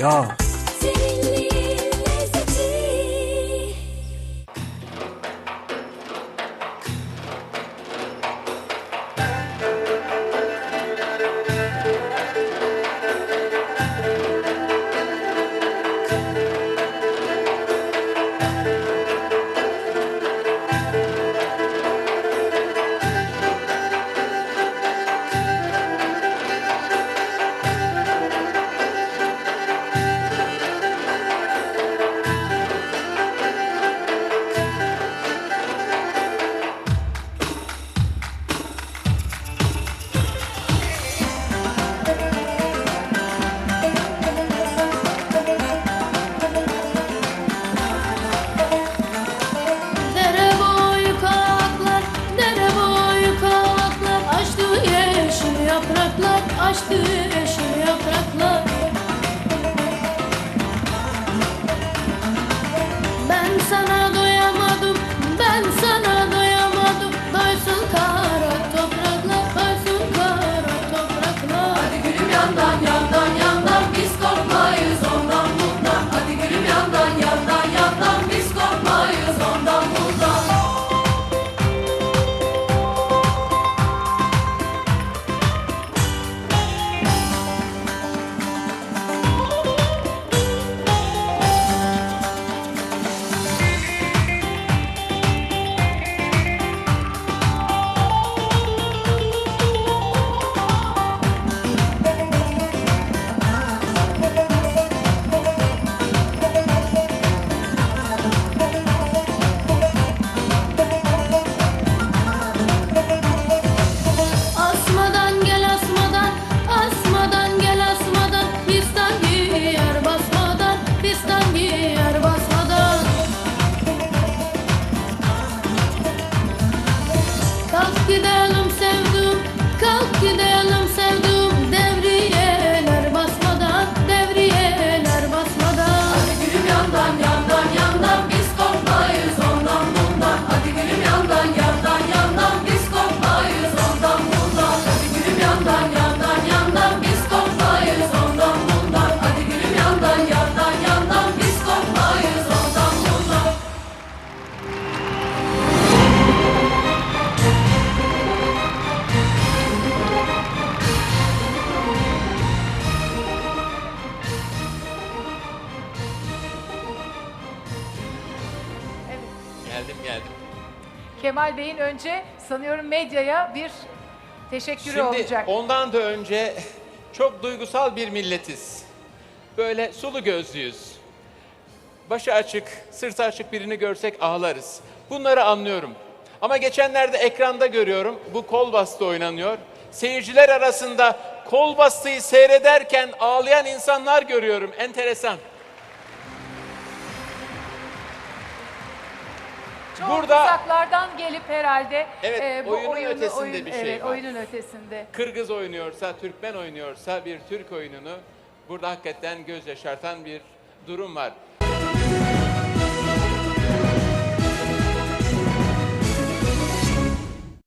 呀 açtı with their love. Geldim geldim. Kemal Bey'in önce sanıyorum medyaya bir teşekkürü Şimdi olacak. ondan da önce çok duygusal bir milletiz. Böyle sulu gözlüyüz. Başı açık, sırtı açık birini görsek ağlarız. Bunları anlıyorum. Ama geçenlerde ekranda görüyorum bu kol bastı oynanıyor. Seyirciler arasında kol bastığı seyrederken ağlayan insanlar görüyorum. Enteresan. Çok burada- uzaklardan gelip herhalde Evet, bu oyunun oyunu- ötesinde bir şey evet, var. oyunun ötesinde. Kırgız oynuyorsa, Türkmen oynuyorsa bir Türk oyununu burada hakikaten göz yaşartan bir durum var.